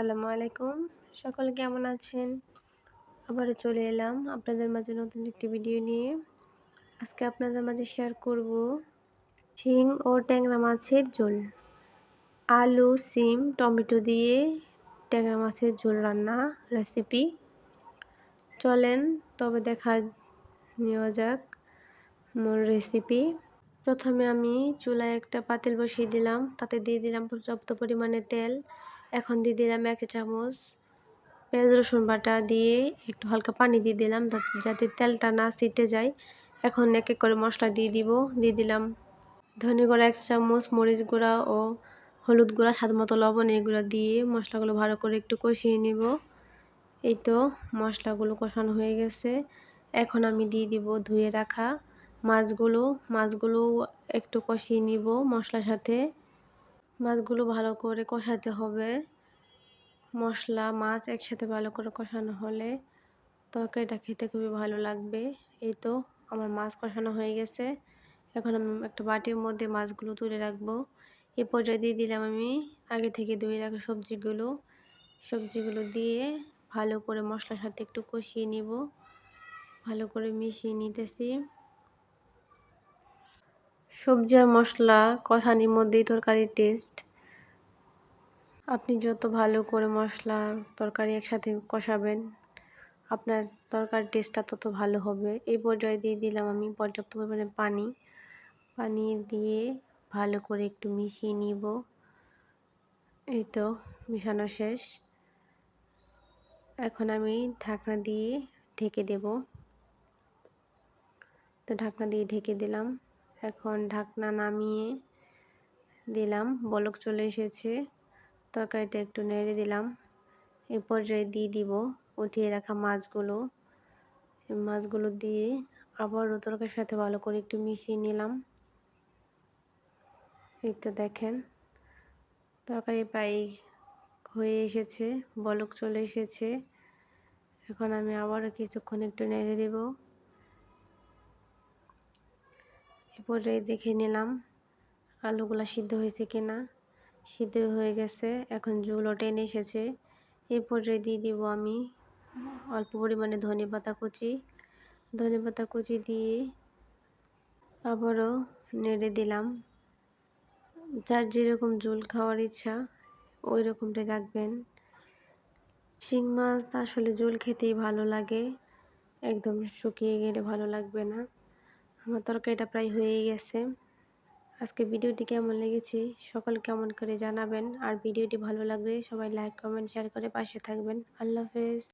আসসালামু আলাইকুম। সকলে কেমন আছেন? আবারও চলে এলাম আপনাদের মাঝে নতুন একটি ভিডিও নিয়ে। আজকে আপনাদের মাঝে শেয়ার করব শিং ও ট্যাংরা মাছের ঝোল। আলু, সিম, টমেটো দিয়ে ট্যাংরা মাছের ঝোল রান্না রেসিপি চলেন তবে দেখা নেওয়া যাক মোর রেসিপি প্রথমে আমি চুলায় একটা পাতিল বসিয়ে দিলাম। তাতে দিয়ে দিলাম পর্যাপ্ত পরিমাণে তেল। এখন দিয়ে দিলাম এক চামচ পেঁয়াজ, রসুন বাটা দিয়ে একটু হালকা পানি দিয়ে দিলাম যাতে তেলটা না সিটে যায়। এখন এক এক করে মশলা দিয়ে দিব, দিয়ে দিলাম ধনে গুঁড়া এক চামচ, মরিচ গুঁড়া ও হলুদ গুঁড়া, স্বাদ মতো লবণ এগুলো দিয়ে মশলাগুলো ভালো করে একটু কষিয়ে নিব। এই তো মশলাগুলো কষানো হয়ে গেছে। এখন আমি দিয়ে দিব ধুয়ে রাখা মাছগুলো। মাছগুলো একটু কষিয়ে নিব মশলার সাথে। মাছগুলো ভালো করে কষাতে হবে। মশলা, মাছ একসাথে ভালো করে কষানো হলে তরকারিটা খেতে খুবই ভালো লাগবে। এই তো আমার মাছ কষানো হয়ে গেছে। এখন আমি একটা বাটির মধ্যে মাছগুলো তুলে রাখব। এ পর্যায়ে দিয়ে দিলাম আমি আগে থেকে ধুয়ে রাখা সবজিগুলো। সবজিগুলো দিয়ে ভালো করে মশলার সাথে একটু কষিয়ে নিব। ভালো করে মিশিয়ে নিতেছি। সবজি আর মশলা কষানির মধ্যেই তরকারির টেস্ট আপনি যত ভালো করে মশলা, তরকারি একসাথে কষাবেন, আপনার তরকার টেস্টটা তত ভালো হবে। এই পর্যায়ে দিয়ে দিলাম আমি পর্যাপ্ত পরিমাণে পানি। পানি দিয়ে ভালো করে একটু মিশিয়ে নিব। এই তো, মিশানো শেষ। এখন আমি ঢাকনা দিয়ে ঢেকে দেব। তো ঢাকনা দিয়ে ঢেকে দিলাম। এখন ঢাকনা নামিয়ে দিলাম। বলক চলে এসেছে। তরকারিটা একটু নেড়ে দিলাম। এ পর্যায়ে দিয়ে দিব উঠিয়ে রাখা মাছগুলো। মাছগুলো দিয়ে আবারও তরকারির সাথে ভালো করে একটু মিশিয়ে নিলাম। এই তো দেখেন, তরকারি প্রায় হয়ে এসেছে, বলক চলে এসেছে। এখন আমি আবারও কিছুক্ষণ একটু নেড়ে দেব। এ পর্যায়ে দেখে নিলাম আলুগুলা সিদ্ধ হয়েছে কিনা। সিদ্ধ হয়ে গেছে, এখন ঝোলও টেনে এসেছে। এই পর্যায়ে দিয়ে দিব আমি অল্প পরিমাণে ধনে পাতা কুচি। ধনে পাতা কুচি দিয়ে আবারও নেড়ে দিলাম। যার যেরকম ঝোল খাওয়ার ইচ্ছা, ওই রকমটা রাখবেন। শিং মাছ আসলে ঝোল খেতেই ভালো লাগে, একদম শুকিয়ে গেলে ভালো লাগবে না। আমার তরকারিটা প্রায় হয়ে গেছে। আজকে ভিডিওটি কেমন লেগেছে, সকল কেমন করে জানাবেন। আর ভিডিওটি ভালো লাগলে সবাই লাইক কমেন্ট শেয়ার করে পাশে থাকবেন। আল্লাহ হাফেজ।